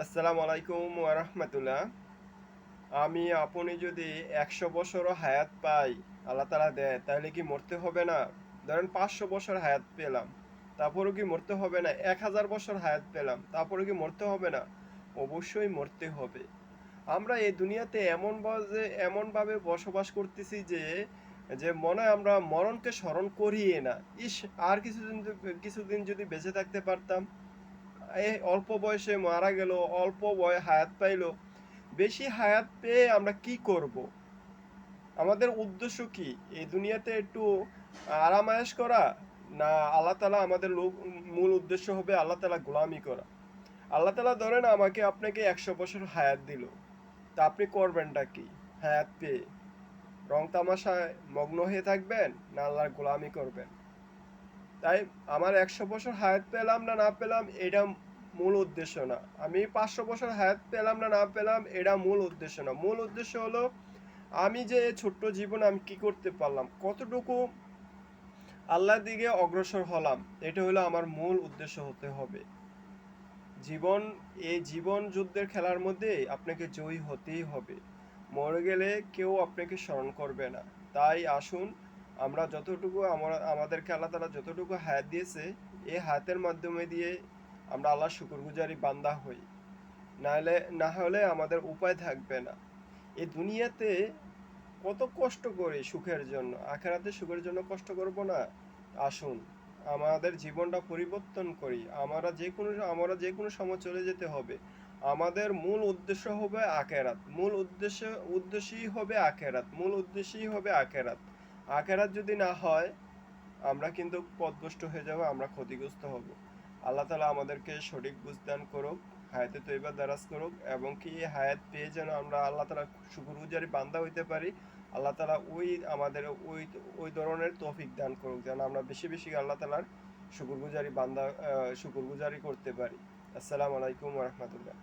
আসসালামু আলাইকুম ওরহমতুল্লাহ আমি, আপনি যদি একশো বছরও হায়াত পাই, আল্লাহ তালা দেয়, তাহলে কি মরতে হবে না? ধরেন পাঁচশো বছর হায়াত পেলাম, তারপরেও কি মরতে হবে না? এক হাজার বছর হায়াত পেলাম তারপরে কি মরতে হবে না? অবশ্যই মরতে হবে। আমরা এই দুনিয়াতে এমন যে এমনভাবে বসবাস করতেছি যে যে মনে আমরা মরণকে স্মরণ করিয়ে না। ইস, আর কিছুদিন কিছুদিন যদি বেঁচে থাকতে পারতাম অল্প বয়সে মারা গেল, অল্প বয় হায়াত পাইলো। বেশি হায়াত পেয়ে আমরা কি করব? আমাদের উদ্দেশ্য কি? এই দুনিয়াতে একটু আরামায়েশ করা না আল্লাহ তালা আমাদের লোক, মূল উদ্দেশ্য হবে আল্লাহ তালা গোলামি করা? আল্লাহ তালা ধরেন আমাকে, আপনাকে একশো বছর হায়াত দিল। তা আপনি করবেনটা কি? হায়াত পেয়ে। রং তামাশায় মগ্ন হয়ে থাকবেন না আল্লাহর গোলামি করবেন? তাই আমার একশো বছর হায়াত পেলাম না না পেলাম, এটা মূল উদ্দেশ্য না। আমি পাঁচশো বছর হায়াত পেলাম না না পেলাম, এটা মূল উদ্দেশ্য না। মূল উদ্দেশ্য হলো, আমি যে ছোট্ট জীবনে আমি কি করতে পারলাম, কতটুকু আল্লাহর দিকে অগ্রসর হলাম, এটা হলো আমার মূল উদ্দেশ্য হতে হবে। জীবন এই জীবন যুদ্ধের খেলার মধ্যে আপনাকে জয়ী হতেই হবে। মরে গেলে কেউ আপনাকে স্মরণ করবে না। তাই আসুন আমরা যতটুকু আমরা, আমাদেরকে আল্লাহ তালা যতটুকু হায়াত দিয়েছে, এই হায়াতের মাধ্যমে দিয়ে আমরা আল্লাহ শুকরগুজারি বান্দা হই। নাহলে, না হলে আমাদের উপায় থাকবে না। এই দুনিয়াতে কত কষ্ট করি সুখের জন্য, আখেরাতে সুখের জন্য কষ্ট করব না? আসুন, আমাদের জীবনটা পরিবর্তন করি। আমরা যে কোনো, আমরা যে কোনো সময় চলে যেতে হবে। আমাদের মূল উদ্দেশ্য হবে আখেরাত। মূল উদ্দেশ্য, উদ্দেশ্যই হবে আখেরাত। মূল উদ্দেশ্যই হবে আখেরাত। আখেরাত যদি না হয়, আমরা কিন্তু পথভ্রষ্ট হয়ে যাব, আমরা ক্ষতিগ্রস্ত হব। আল্লাহ তালা আমাদেরকে সঠিক বুঝদান করুক, হায়াতে তৈবা দারাজ করুক এবং কি হায়াত পেয়ে যেন আমরা আল্লাহ তালা শুকুরগুজারি বান্দা হইতে পারি, আল্লাহ তালা ওই আমাদের ওই ওই ধরনের তৌফিক দান করুক, যেন আমরা বেশি বেশি আল্লাহ তালার শুকুরগুজারি বান্দা শুকুরগুজারি করতে পারি। আসসালামু আলাইকুম রহমতুল্লাহ।